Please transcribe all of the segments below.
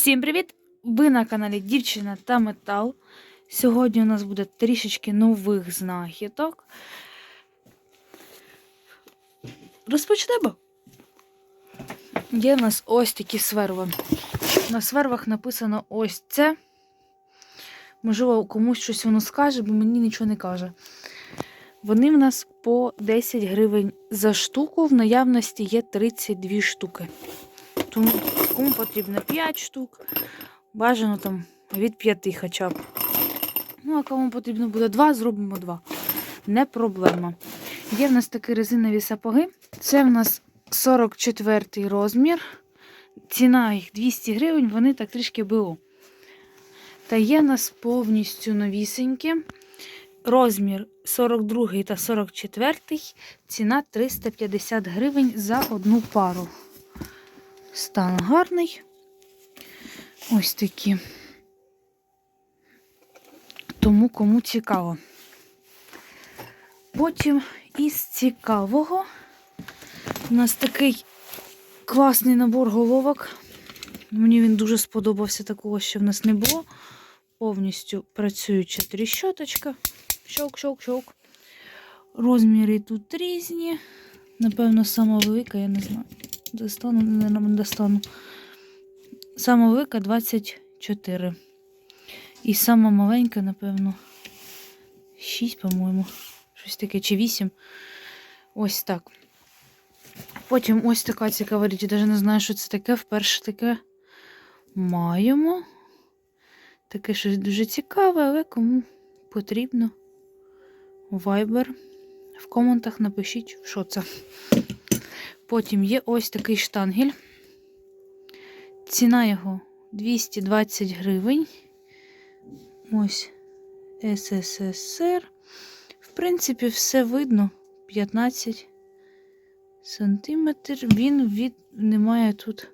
Всім привіт! Ви на каналі Дівчина та Метал. Сьогодні у нас буде трішечки нових знахідок. Розпочнемо. Є в нас ось такі сверви. На свервах написано ось це. Можливо, комусь щось воно скаже, бо мені нічого не каже. Вони в нас по 10 гривень за штуку. В наявності є 32 штуки. Тому кому потрібно 5 штук, бажано там від 5 хоча б. Ну, а кому потрібно буде 2, зробимо 2. Не проблема. Є в нас такі резинові сапоги. Це в нас 44 розмір. Ціна їх 200 гривень, вони так трішки БУ. Та є в нас повністю новісенькі. Розмір 42 та 44, ціна 350 гривень за одну пару. Стан гарний. Ось такі. Тому кому цікаво. Потім із цікавого у нас такий класний набор головок. Мені він дуже сподобався, такого ще в нас не було. Повністю працююча тріщоточка. Щовк-щовк-щовк. Розміри тут різні. Напевно, сама велика, я не знаю. Достану, не достану. Сама велика 24. І сама маленька, напевно, 6, по-моєму. Щось таке, чи 8. Ось так. Потім ось така цікава річ. Я навіть не знаю, що це таке. Вперше таке маємо. Таке щось дуже цікаве, але кому потрібно. Viber. В коментах напишіть, що це. Потім є ось такий штангель. Ціна його 220 гривень. Ось СССР. В принципі, все видно. 15 сантиметр. Він від немає тут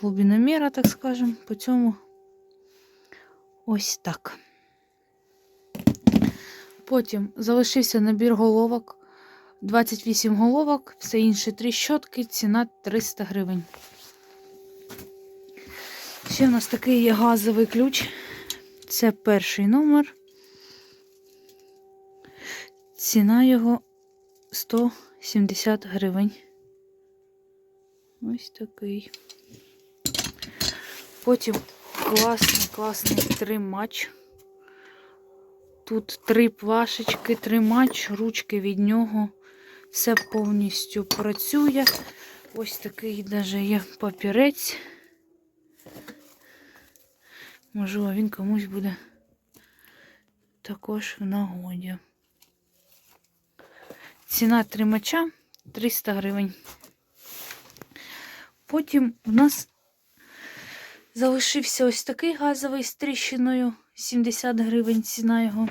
глибиноміра, так скажемо. По цьому ось так. Потім залишився набір головок. 28 головок, все інше 3 щотки, ціна 300 гривень. Ще в нас такий є газовий ключ. Це перший номер. Ціна його 170 гривень. Ось такий. Потім класний, класний тримач. Тут три плашечки, тримач, ручки від нього. Все повністю працює. Ось такий даже є папірець. Можливо, він комусь буде також в нагоді. Ціна тримача 300 гривень. Потім у нас залишився ось такий газовий з тріщиною 70 гривень ціна його.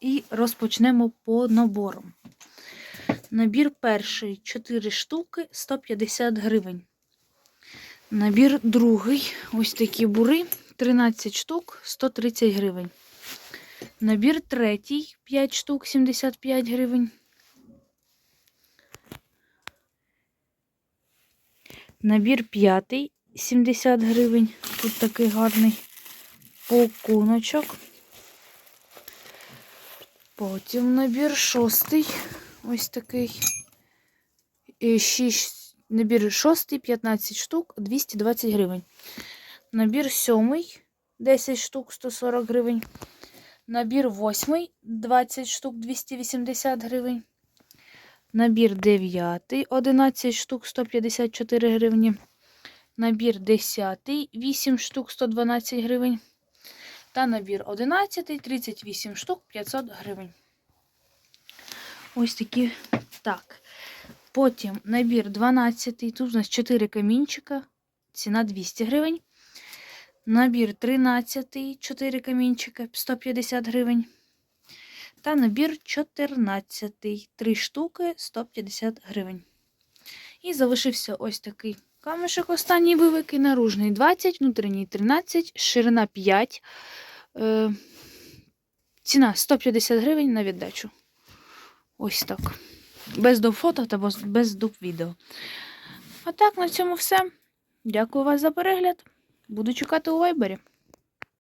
І розпочнемо по наборам. Набір перший 4 штуки 150 гривень. Набір другий, ось такі бури, 13 штук 130 гривень. Набір третій 5 штук 75 гривень. Набір п'ятий 70 гривень. Тут такий гарний пакуночок. Потім набір шостий. Ось такий. І 6, набір шостий, 15 штук, 220 гривень. Набір сьомий, 10 штук, 140 гривень. Набір восьмий, 20 штук, 280 гривень. Набір дев'ятий, 11 штук, 154 гривні. Набір 10, 8 штук, 112 гривень. Та набір 11, 38 штук, 500 гривень. Ось такі. Так. Потім набір 12. Тут у нас 4 камінчика. Ціна 200 гривень. Набір 13, 4 камінчика, 150 гривень. Та набір 14, 3 штуки, 150 гривень. І залишився ось такий камешок. Останній великий, наружний 20, внутрішній 13, ширина 5. Е, ціна 150 гривень на віддачу. Ось так. Без до фото та без до відео. А так, на цьому все. Дякую вас за перегляд. Буду чекати у вайбері.